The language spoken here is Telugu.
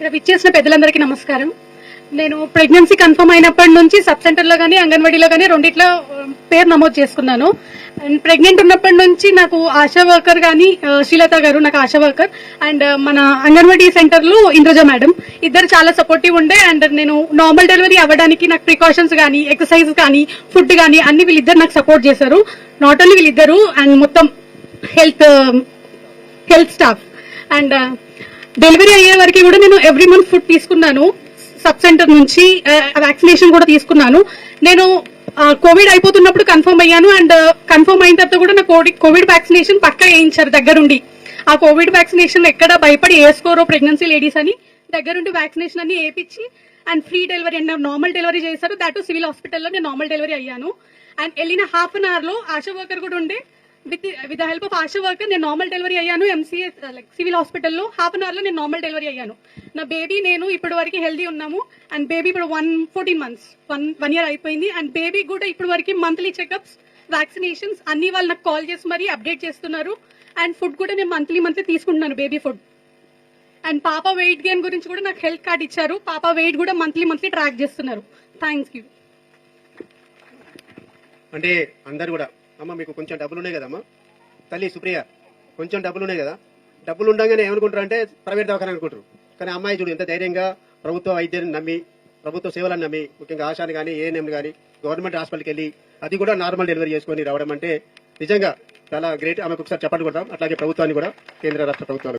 ఇక్కడ విచ్చేసిన పెద్దలందరికీ నమస్కారం. నేను ప్రెగ్నెన్సీ కన్ఫర్మ్ అయినప్పటి నుంచి సబ్ సెంటర్లో గానీ అంగన్వాడీలో గానీ రెండిట్లో um, పేరు నమోదు చేసుకున్నాను. అండ్ ప్రెగ్నెంట్ ఉన్నప్పటి నుంచి నాకు ఆశా వర్కర్ కానీ uh, శ్రీలత గారు నాకు ఆశా వర్కర్ అండ్ uh, మన అంగన్వాడీ సెంటర్లో ఇంద్రజ మేడం ఇద్దరు చాలా సపోర్టివ్ ఉండే అండ్ నేను నార్మల్ డెలివరీ అవ్వడానికి నాకు ప్రికాషన్స్ కానీ ఎక్సర్సైజ్ కానీ ఫుడ్ కానీ అన్ని వీళ్ళిద్దరు నాకు సపోర్ట్ చేశారు. నాట్ ఓన్లీ వీళ్ళిద్దరు అండ్ మొత్తం health health staff and uh, delivery అయ్యే వరకు కూడా నేను ఎవ్రీ మంత్ ఫుడ్ తీసుకున్నాను. సబ్ సెంటర్ నుంచి వ్యాక్సినేషన్ కూడా తీసుకున్నాను. నేను కోవిడ్ అయిపోతున్నప్పుడు కన్ఫర్మ్ అయ్యాను అండ్ కన్ఫర్మ్ అయిన తర్వాత కూడా నా కోవిడ్ కోవిడ్ వ్యాక్సినేషన్ పక్కా వేయించారు దగ్గరుండి. ఆ కోవిడ్ వ్యాక్సినేషన్ ఎక్కడ భయపడి వేసుకోరో ప్రెగ్నెన్సీ లేడీస్ అని దగ్గరుండి వ్యాక్సినేషన్ అన్ని వేయించి and free delivery and normal delivery చేశారు. దట్ సివిల్ హాస్పిటల్లో నేను నార్మల్ డెలివరీ అయ్యాను. అండ్ వెళ్ళిన హాఫ్ అన్ అవర్లో ఆశా వర్కర్ కూడా ఉండే. With with help of ASHA worker నేను నార్మల్ డెలివరీ అయ్యాను ఎంసీఎస్ లైక్ సివిల్ హాస్పిటల్లో హాఫ్ అన్ అవర్లో నేను నార్మల్ డెలివరీ అయ్యాను. నా బేబీ నేను ఇప్పటి వరకు హెల్దీ ఉన్నాము అండ్ బేబీ ఇప్పుడు one fourteen months one one year అయిపోయింది అండ్ బేబీ కూడా ఇప్పటి వరకు మంత్లీ చెకప్స్ వ్యాక్సినేషన్స్ అన్ని వాళ్ళు నాకు కాల్ చేసి మరీ అప్డేట్ చేస్తున్నారు అండ్ ఫుడ్ కూడా నేను మంత్లీ మంత్లీ తీసుకుంటున్నాను బేబీ ఫుడ్ అండ్ పాప వెయిట్ గెయిన్ గురించి కూడా నాకు హెల్త్ కార్డ్ ఇచ్చారు పాప వెయిట్ కూడా మంత్లీ మంత్లీ ట్రాక్ చేస్తున్నారు. థ్యాంక్స్ యూ అంటే అందరు కూడా అమ్మ మీకు కొంచెం డబ్బులు ఉన్నాయి కదమ్మా? తల్లి సుప్రియ కొంచెం డబ్బులు ఉన్నాయి కదా? డబ్బులు ఉండగానే ఏమనుకుంటారు అంటే ప్రైవేట్ దవాఖాన అనుకుంటారు. కానీ అమ్మాయి చూడు ఎంత ధైర్యంగా ప్రభుత్వ వైద్యాన్ని నమ్మి ప్రభుత్వ సేవలను నమ్మి ముఖ్యంగా ఆశాని కానీ ఏఎన్ఎం కానీ గవర్నమెంట్ హాస్పిటల్కి వెళ్ళి అది కూడా నార్మల్ డెలివరీ చేసుకొని రావడం అంటే నిజంగా చాలా గ్రేట్. ఆమెకు ఒకసారి చెప్పండి కొడతాం అట్లాగే ప్రభుత్వాన్ని కూడా కేంద్ర రాష్ట్ర ప్రభుత్వాలు